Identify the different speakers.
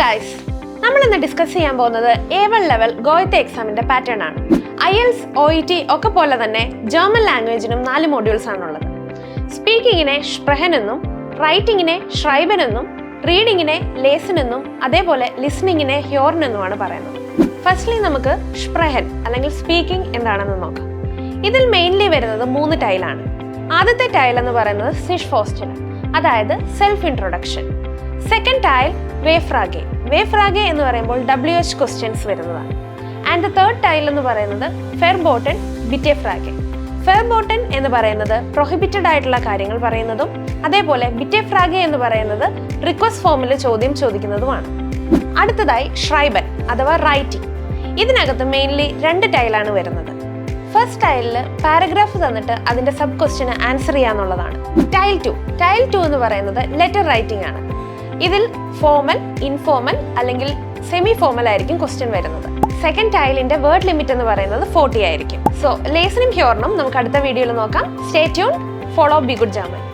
Speaker 1: Guys നമ്മൾ ഇന്ന് discuss ചെയ്യാൻ പോകുന്നത് എ വൺ ലെവൽ ഗോയത്തെ എക്സാമിന്റെ പാറ്റേൺ ആണ്. IELTS O E T ഒക്കെ പോലെ തന്നെ ജർമ്മൻ ലാംഗ്വേജിനും നാല് മോഡ്യൂൾസ് ആണുള്ളത്. സ്പീക്കിങ്ങിനെ ഷ്പ്രഹൻ എന്നും റൈറ്റിങ്ങിനെ ഷ്രൈബൻ എന്നും റീഡിങ്ങിനെ ലേസൻ എന്നും അതേപോലെ ലിസണിങ്ങിനെ ഹ്യോർൻ എന്നുമാണ് പറയുന്നത്. ഫസ്റ്റ്ലി നമുക്ക് ഷ്പ്രഹൻ അല്ലെങ്കിൽ സ്പീക്കിംഗ് എന്താണെന്ന് നോക്കാം. ഇതിൽ മെയിൻലി വരുന്നത് മൂന്ന് ടൈലാണ് ആദ്യത്തെ ടൈൽ എന്ന് പറയുന്നത് സിഷ് ഫോസ്റ്റൽ അതായത് സെൽഫ് ഇൻട്രൊഡക്ഷൻ സെക്കൻഡ് ടൈൽ വേഫ്രാഗെ. വേഫ്രാഗെ എന്ന് പറയുമ്പോൾ ഡബ്ല്യു എച്ച് ക്വസ്റ്റ്യൻസ് വരുന്നതാണ്. ആൻഡ് ദ തേർഡ് ടൈൽ എന്ന് പറയുന്നത് ഫെർബോട്ടൻ ബിറ്റെഫ്രാഗെ ഫെർബോട്ടൻ എന്ന് പറയുന്നത് പ്രൊഹിബിറ്റഡ് ആയിട്ടുള്ള കാര്യങ്ങൾ പറയുന്നതും അതേപോലെ ബിറ്റെഫ്രാഗെ എന്ന് പറയുന്നത് റിക്വസ്റ്റ് ഫോമിൽ ചോദ്യം ചോദിക്കുന്നതുമാണ്. അടുത്തതായി ഷ്രൈബൻ അഥവാ റൈറ്റിംഗ് ഇതിനകത്ത് മെയിൻലി രണ്ട് ടൈലാണ് വരുന്നത്. ഫസ്റ്റ് ടൈലിൽ പാരഗ്രാഫ് തന്നിട്ട് അതിന്റെ സബ് ക്വസ്റ്റിന് ആൻസർ ചെയ്യാന്നുള്ളതാണ്. ടൈൽ ടു ടൈൽ ടു എന്ന് പറയുന്നത് ലെറ്റർ റൈറ്റിംഗ് ആണ്. ഇതിൽ ഫോമൽ ഇൻഫോമൽ അല്ലെങ്കിൽ സെമി ഫോമൽ ആയിരിക്കും ക്വസ്റ്റ്യൻ വരുന്നത്. സെക്കൻഡ് ടൈലിന്റെ വേർഡ് ലിമിറ്റ് എന്ന് പറയുന്നത് ഫോർട്ടി ആയിരിക്കും. സോ ലേസനും ഹ്യോറിനും നമുക്ക് അടുത്ത വീഡിയോയിൽ നോക്കാം. Stay tune follow be good German